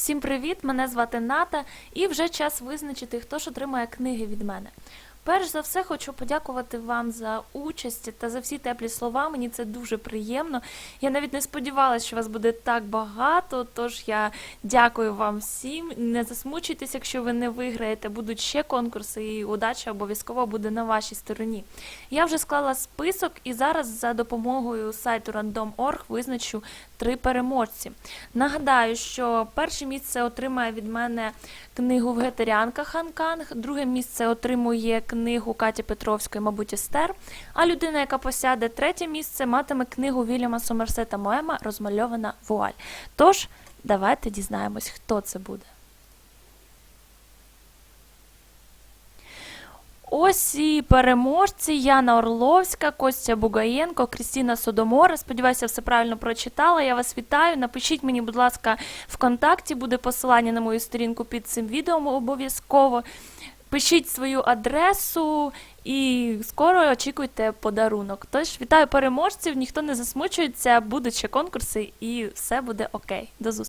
Всім привіт! Мене звати Ната, і вже час визначити, хто ж отримає книги від мене. Перш за все, хочу подякувати вам за участь та за всі теплі слова. Мені це дуже приємно. Я навіть не сподівалася, що вас буде так багато. Тож я дякую вам всім. Не засмучуйтесь, якщо ви не виграєте. Будуть ще конкурси, і удача обов'язково буде на вашій стороні. Я вже склала список і зараз за допомогою сайту random.org визначу три переможці. Нагадаю, що перше місце отримає від мене книгу Вегетаріанка Ханканг, друге місце отримує книгу Каті Петровської, мабуть, Естер. А людина, яка посяде третє місце, матиме книгу Вільяма Сомерсета Моема Розмальована вуаль. Тож, давайте дізнаємось, хто це буде. Ось і переможці Яна Орловська, Костя Бугаєнко, Крістіна Содомора. Сподіваюся, все правильно прочитала. Я вас вітаю. Напишіть мені, будь ласка, ВКонтакті буде посилання на мою сторінку під цим відео обов'язково. Пишіть свою адресу і скоро очікуйте подарунок. Тож вітаю переможців, ніхто не засмучується, будуть ще конкурси і все буде окей. До зустрічі.